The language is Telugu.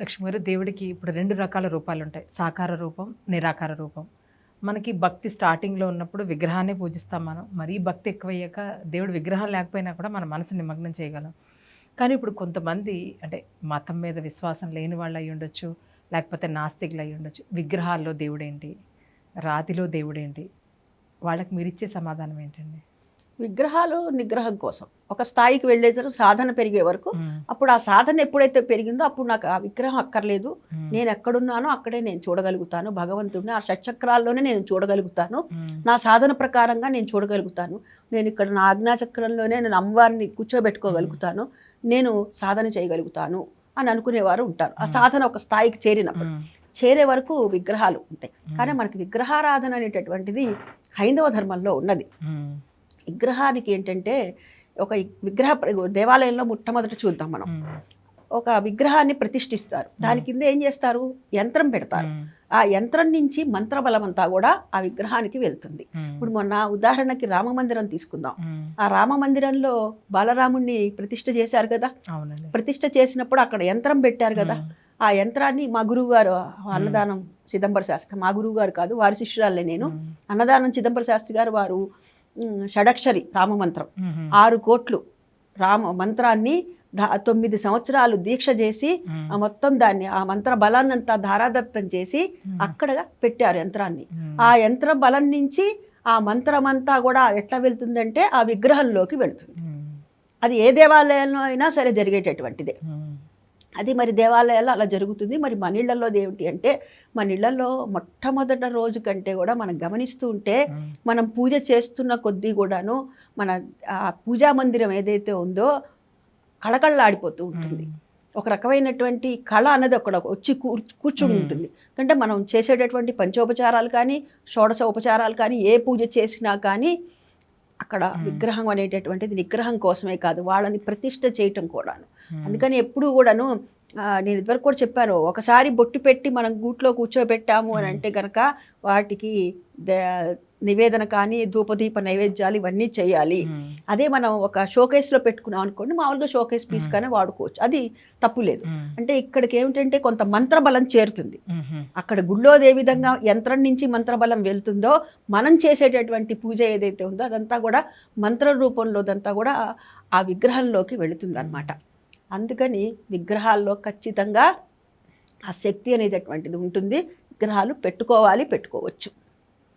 లక్ష్మి గారు దేవుడికి ఇప్పుడు రెండు రకాల రూపాలు ఉంటాయి. సాకార రూపం నిరాకార రూపం. మనకి భక్తి స్టార్టింగ్లో ఉన్నప్పుడు విగ్రహాన్ని పూజిస్తాం మనం. మరీ భక్తి ఎక్కువయ్యాక దేవుడు విగ్రహం లేకపోయినా కూడా మన మనసు నిమగ్నం చేయగలం. కానీ ఇప్పుడు కొంతమంది అంటే మతం మీద విశ్వాసం లేని వాళ్ళు అయి ఉండొచ్చు లేకపోతే నాస్తికులు అయి ఉండొచ్చు. విగ్రహాల్లో దేవుడేంటి? రాతిలో దేవుడేంటి? వాళ్ళకి మీరిచ్చే సమాధానం ఏంటండి? విగ్రహాలు నిగ్రహం కోసం. ఒక స్థాయికి వెళ్ళేసరికి సాధన పెరిగే వరకు అప్పుడు ఆ సాధన ఎప్పుడైతే పెరిగిందో అప్పుడు నాకు ఆ విగ్రహం అక్కర్లేదు. నేను ఎక్కడున్నానో అక్కడే నేను చూడగలుగుతాను. భగవంతుడిని ఆ షట్చక్రాల్లోనే నేను చూడగలుగుతాను. నా సాధన ప్రకారంగా నేను చూడగలుగుతాను. నేను ఇక్కడ నా ఆజ్ఞాచక్రంలోనే నేను అమ్మవారిని కూర్చోబెట్టుకోగలుగుతాను. నేను సాధన చేయగలుగుతాను అని అనుకునేవారు ఉంటారు. ఆ సాధన ఒక స్థాయికి చేరినప్పుడు చేరే వరకు విగ్రహాలు ఉంటాయి. కానీ మనకి విగ్రహారాధన అనేటటువంటిది హైందవ ధర్మంలో ఉన్నది. విగ్రహానికి ఏంటంటే ఒక విగ్రహ దేవాలయంలో మొట్టమొదట చూద్దాం మనం. ఒక విగ్రహాన్ని ప్రతిష్ఠిస్తారు. దాని కింద ఏం చేస్తారు? యంత్రం పెడతారు. ఆ యంత్రం నుంచి మంత్రబలం అంతా కూడా ఆ విగ్రహానికి వెళ్తుంది. ఇప్పుడు మొన్న ఉదాహరణకి రామ మందిరం తీసుకుందాం. ఆ రామ మందిరంలో బాలరాముణ్ణి ప్రతిష్ఠ చేశారు కదా? ప్రతిష్ఠ చేసినప్పుడు అక్కడ యంత్రం పెట్టారు కదా? ఆ యంత్రాన్ని మా గురువు గారు అన్నదానం చిదంబర శాస్త్రి మా గురువు గారు కాదు వారి శిష్యురాలే నేను. అన్నదానం చిదంబర శాస్త్రి గారు వారు షడక్షరి రామమంత్రం. ఆరు కోట్లు రామ మంత్రాన్ని తొమ్మిది సంవత్సరాలు దీక్ష చేసి ఆ మొత్తం దాన్ని ఆ మంత్ర బలాన్నంతా ధారాదత్తం చేసి అక్కడ పెట్టారు యంత్రాన్ని. ఆ యంత్ర బలం నుంచి ఆ మంత్రమంతా కూడా ఎట్లా వెళ్తుందంటే ఆ విగ్రహంలోకి వెళుతుంది. అది ఏ దేవాలయంలో అయినా సరే జరిగేటటువంటిదే. అది మరి దేవాలయాల్లో అలా జరుగుతుంది. మరి మన ఇళ్ళలో ఏమిటి అంటే మన ఇళ్ళలో మొట్టమొదట రోజు కంటే కూడా మనం గమనిస్తూ ఉంటే మనం పూజ చేస్తున్న కొద్దీ కూడాను మన ఆ పూజా మందిరం ఏదైతే ఉందో కళకళలాడిపోతూ ఉంటుంది. ఒక రకమైనటువంటి కళ అన్నది అక్కడ వచ్చి కూర్ కూర్చుని. ఉంటుంది. అంటే మనం చేసేటటువంటి పంచోపచారాలు కానీ షోడశ ఉపచారాలు కానీ ఏ పూజ చేసినా కానీ అక్కడ. విగ్రహం అనేటటువంటిది నిగ్రహం కోసమే కాదు వాళ్ళని ప్రతిష్ఠ చేయటం కూడాను అందుకని ఎప్పుడు కూడాను నేను ఇదివరకు కూడా చెప్పాను ఒకసారి బొట్టు పెట్టి మనం గూట్లో కూర్చోబెట్టాము అని. అంటే కనుక వాటికి ద- నివేదన కానీ ధూపదీప నైవేద్యాలు ఇవన్నీ చేయాలి. అదే మనం ఒక షోకేస్లో పెట్టుకున్నాం అనుకోండి మామూలుగా షోకేస్ పీస్. కానీ వాడుకోవచ్చు. అది తప్పు లేదు. అంటే ఇక్కడికి ఏమిటంటే కొంత మంత్రబలం చేరుతుంది. అక్కడ గుళ్ళో ఏ విధంగా యంత్రం నుంచి మంత్రబలం వెళ్తుందో మనం చేసేటటువంటి పూజ ఏదైతే ఉందో అదంతా కూడా మంత్ర రూపంలో అదంతా కూడా ఆ విగ్రహంలోకి వెళుతుంది అనమాట అందుకని విగ్రహాల్లో ఖచ్చితంగా ఆ శక్తి అనేటటువంటిది ఉంటుంది. విగ్రహాలు పెట్టుకోవాలి పెట్టుకోవచ్చు.